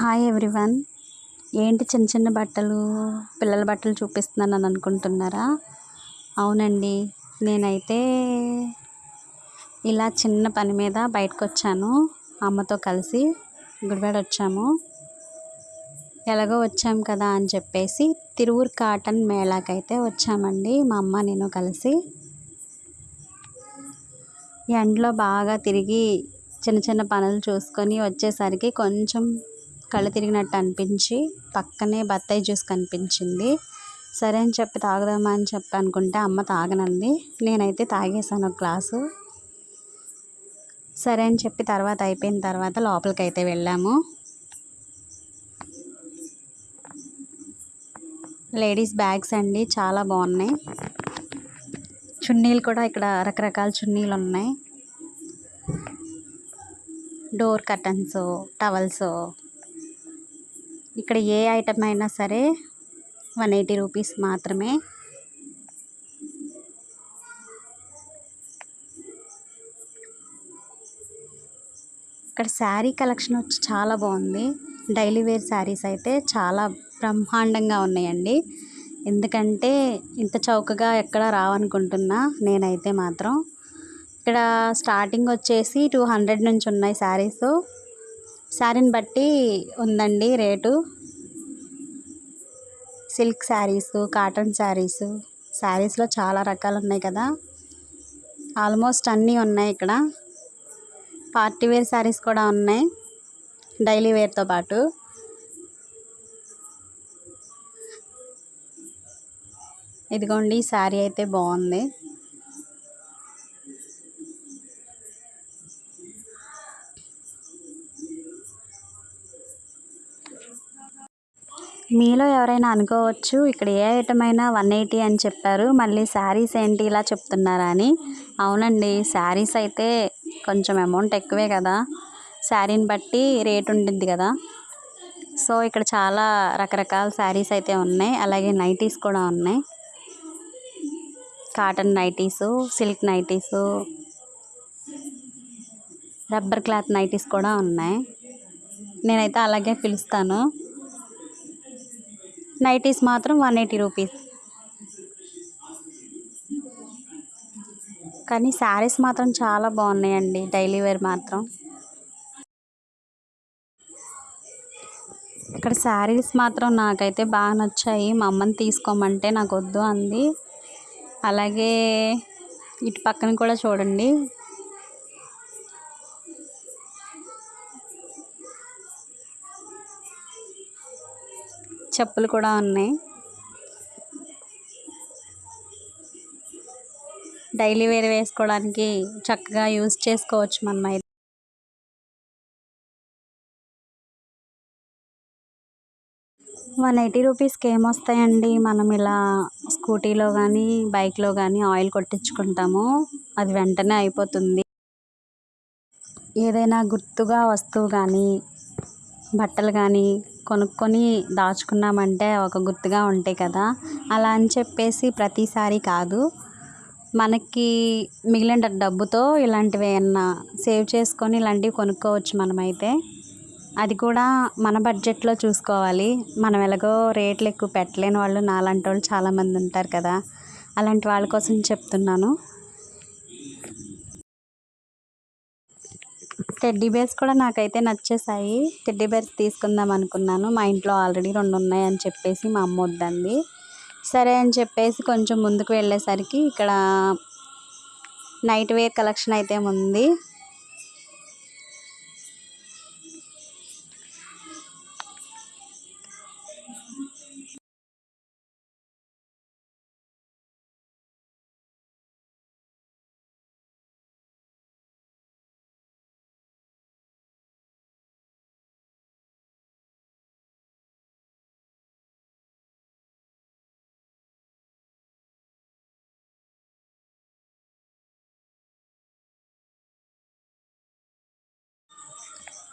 Hi everyone ఏంటి చిన్న చిన్న బట్టలు పిల్లల బట్టలు చూపిస్తున్నాను అని అనుకుంటున్నారా? అవునండి. నేనైతే ఇలా చిన్న పని మీద బయటకు వచ్చాను అమ్మతో కలిసి గుడివాడ వచ్చాము ఎలాగో వచ్చాం కదా అని చెప్పేసి తిరువురు కాటన్ మేళాకైతే వచ్చామండి. మా అమ్మ నేను కలిసి. ఎండలో బాగా తిరిగి చిన్న చిన్న పనులు చూసుకొని వచ్చేసరికి కొంచెం కళ్ళు తిరిగినట్టు అనిపించి పక్కనే బత్తాయి జ్యూస్ కనిపించింది. సరే అని చెప్పి తాగుదామా అని చెప్పి అనుకుంటే అమ్మ తాగనంది. నేనైతే తాగేసాను ఒక గ్లాసు. సరే అని చెప్పి తర్వాత అయిపోయిన తర్వాత లోపలికి అయితే వెళ్ళాము. లేడీస్ బ్యాగ్స్ అండి చాలా బాగున్నాయి. చున్నీలు కూడా ఇక్కడ రకరకాల చున్నీలు ఉన్నాయి. డోర్ కర్టన్స్ టవల్స్ ఇక్కడ ఏ ఐటమ్ అయినా సరే వన్ ఎయిటీ రూపీస్ మాత్రమే. ఇక్కడ శారీ కలెక్షన్ వచ్చి చాలా బాగుంది. డైలీ వేర్ శారీస్ అయితే చాలా బ్రహ్మాండంగా ఉన్నాయండి. ఎందుకంటే ఇంత చౌకగా ఎక్కడ రావనుకుంటున్నా నేనైతే మాత్రం. ఇక్కడ స్టార్టింగ్ వచ్చేసి టూ హండ్రెడ్ నుంచి ఉన్నాయి శారీస్. శారీని బట్టి ఉందండి rate. Silk saris cotton saris శారీస్లో చాలా రకాలు ఉన్నాయి కదా. ఆల్మోస్ట్ అన్నీ ఉన్నాయి ఇక్కడ. పార్టీ వేర్ శారీస్ కూడా ఉన్నాయి. డైలీ వేర్తో పాటు. ఇదిగోండి శారీ అయితే బాగుంది. మీలో ఎవరైనా అనుకోవచ్చు ఇక్కడ ఏ ఐటమ్ అయినా వన్ ఎయిటీ అని చెప్పారు. మళ్ళీ శారీస్ ఏంటి ఇలా చెప్తున్నారా అని. అవునండి శారీస్ అయితే కొంచెం అమౌంట్ ఎక్కువే కదా. శారీని బట్టి రేట్ ఉంటుంది కదా. సో ఇక్కడ చాలా రకరకాల శారీస్ అయితే ఉన్నాయి. అలాగే నైటీస్ కూడా ఉన్నాయి. Cotton nighties silk nighties rubber cloth nighties కూడా ఉన్నాయి. నేనైతే అలాగే పిలుస్తాను. నైటీస్ మాత్రం వన్ ఎయిటీ రూపీస్. కానీ శారీస్ మాత్రం చాలా బాగున్నాయండి. డైలీ వేర్ మాత్రం. ఇక్కడ శారీస్ మాత్రం నాకైతే బాగా నచ్చాయి. మా అమ్మని తీసుకోమంటే నాకు వద్దు అంది. అలాగే ఇటు పక్కన కూడా చూడండి. చెప్పులు కూడా ఉన్నాయి. డైలీ వేర్ వేసుకోవడానికి చక్కగా యూజ్ చేసుకోవచ్చు మనం అయితే. వన్ ఎయిటీ రూపీస్కి ఏమొస్తాయండి మనం ఇలా స్కూటీలో కానీ బైక్లో కానీ ఆయిల్ కొట్టించుకుంటాము. అది వెంటనే అయిపోతుంది. ఏదైనా గుర్తుగా వస్తువు కానీ బట్టలు కానీ కొనుక్కొని దాచుకున్నామంటే ఒక గుర్తుగా ఉంటాయి కదా. అలా అని చెప్పేసి ప్రతిసారి కాదు. మనకి మిగిలిన డబ్బుతో ఇలాంటివి ఏమన్నా సేవ్ చేసుకొని ఇలాంటివి కొనుక్కోవచ్చు మనమైతే. అది కూడా మన బడ్జెట్లో చూసుకోవాలి. మనం ఎలాగో రేట్లు ఎక్కువ పెట్టలేని వాళ్ళు నాలాంటి వాళ్ళు చాలామంది ఉంటారు కదా. అలాంటి వాళ్ళ కోసం చెప్తున్నాను. టెడ్డీ బేర్స్ కూడా నాకైతే నచ్చేసాయి. టెడ్డీ బేర్స్ తీసుకుందాం అనుకున్నాను. మా ఇంట్లో ఆల్రెడీ రెండు ఉన్నాయని చెప్పేసి మా అమ్మ వద్దంది. సరే అని చెప్పేసి కొంచెం ముందుకు వెళ్ళేసరికి ఇక్కడ నైట్ వేర్ కలెక్షన్ అయితే ఉంది.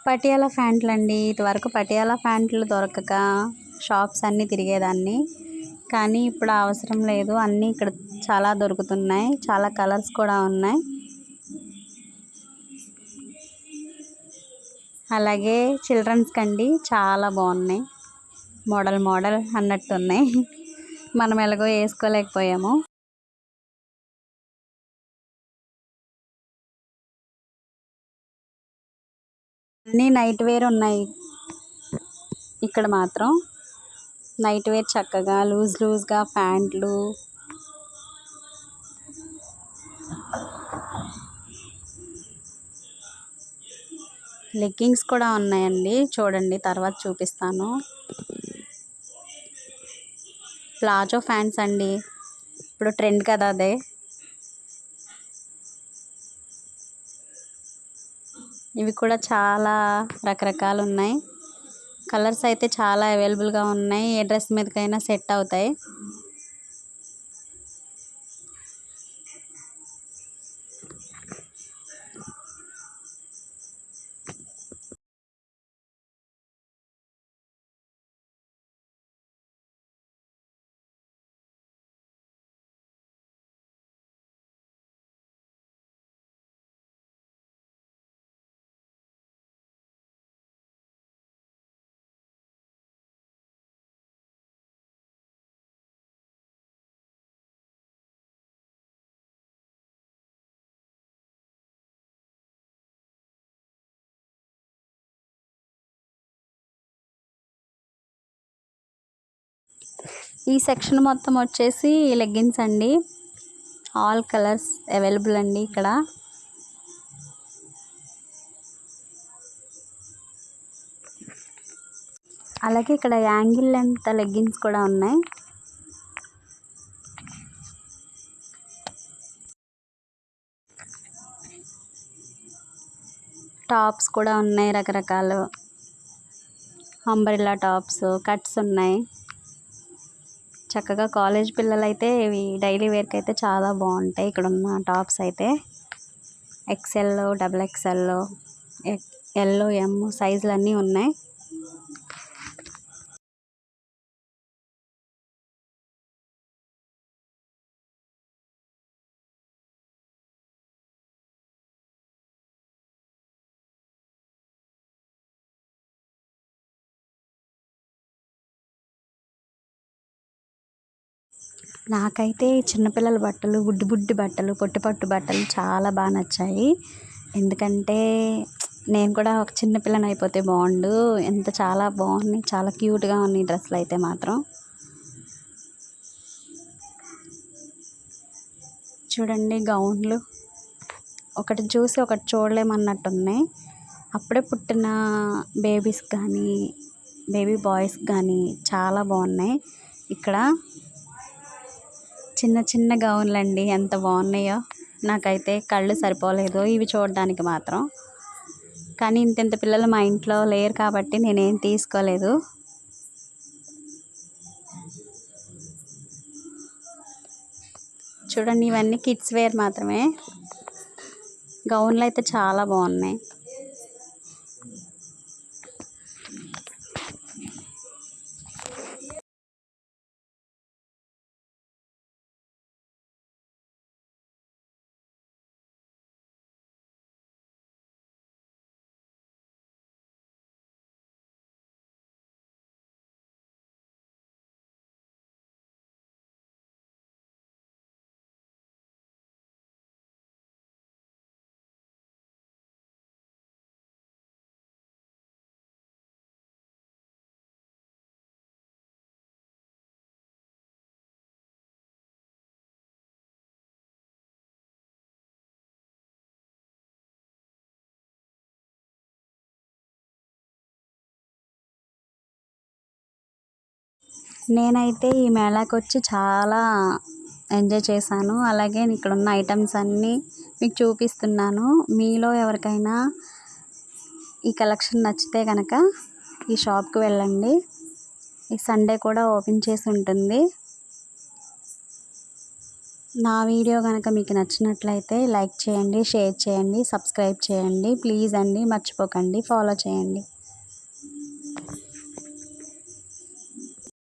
పటియాలా ప్యాంట్లు అండి ఇదివరకు పటియాలా ప్యాంట్లు దొరకక షాప్స్ అన్నీ తిరిగేదాన్ని. కానీ ఇప్పుడు అవసరం లేదు. అన్నీ ఇక్కడ చాలా దొరుకుతున్నాయి. చాలా కలర్స్ కూడా ఉన్నాయి. అలాగే చిల్డ్రన్స్ కండి చాలా బాగున్నాయి. మోడల్ మోడల్ అన్నట్టు ఉన్నాయి మనం ఎలాగో వేసుకోలేకపోయాము. అన్నీ నైట్ వేర్ ఉన్నాయి. ఇక్కడ మాత్రం నైట్ వేర్ చక్కగా లూజ్ లూజ్గా ప్యాంట్లు. లెగ్గింగ్స్ కూడా ఉన్నాయండి. చూడండి తర్వాత చూపిస్తాను. ప్లాజో ఫ్యాన్స్ అండి. ఇప్పుడు ట్రెండ్ కదా అదే. ఇవి కూడా చాలా రకరకాలు ఉన్నాయి కలర్స్ అయితే చాలా అవైలబుల్గా ఉన్నాయి. ఏ డ్రెస్ మీదకైనా సెట్ అవుతాయి. ఈ సెక్షన్ మొత్తం వచ్చేసి లెగ్గిన్స్ అండి. ఆల్ కలర్స్ అవైలబుల్ అండి ఇక్కడ. అలాగే ఇక్కడ యాంగిల్ లెంత్ లెగ్గిన్స్ కూడా ఉన్నాయి. టాప్స్ కూడా ఉన్నాయి రకరకాలు. అంబ్రెల్లా టాప్స్ కట్స్ ఉన్నాయి. చక్కగా కాలేజ్ పిల్లలైతే ఇవి డైలీ వేర్కి అయితే చాలా బాగుంటాయి. ఇక్కడ ఉన్న టాప్స్ అయితే XL double XL L M సైజులు అన్నీ ఉన్నాయి. నాకైతే చిన్నపిల్లల బట్టలు బుడ్డి బుడ్డి బట్టలు పొట్టుపట్టు బట్టలు చాలా బాగా నచ్చాయి. ఎందుకంటే నేను కూడా ఒక చిన్నపిల్లని అయిపోతే బాగుండు. ఎంత చాలా బాగున్నాయి చాలా క్యూట్గా ఉన్నాయి డ్రెస్సులు అయితే మాత్రం. చూడండి గౌన్లు. ఒకటి చూసి ఒకటి చూడలేమన్నట్టు ఉన్నాయి అప్పుడే పుట్టిన బేబీస్ కానీ బేబీ బాయ్స్ కానీ చాలా బాగున్నాయి. ఇక్కడ చిన్న చిన్న గౌన్లు అండి ఎంత బాగున్నాయో. నాకైతే కళ్ళు సరిపోలేదు. ఇవి చూడడానికి మాత్రం. కానీ ఇంత ఇంత పిల్లలు మా ఇంట్లో లేరు కాబట్టి నేనేం తీసుకోలేదు. చూడండి ఇవన్నీ కిడ్స్ వేర్ మాత్రమే. గౌన్లు అయితే చాలా బాగున్నాయి. నేనైతే ఈ మేళాకి వచ్చి చాలా ఎంజాయ్ చేశాను. అలాగే ఇక్కడ ఉన్న ఐటమ్స్ అన్నీ మీకు చూపిస్తున్నాను. మీలో ఎవరికైనా ఈ కలెక్షన్ నచ్చితే కనుక ఈ షాప్కి వెళ్ళండి. ఈ సండే కూడా ఓపెన్ చేసి ఉంటుంది. నా వీడియో కనుక మీకు నచ్చినట్లయితే లైక్ చేయండి షేర్ చేయండి సబ్స్క్రైబ్ చేయండి. ప్లీజ్ అండి మర్చిపోకండి. ఫాలో చేయండి.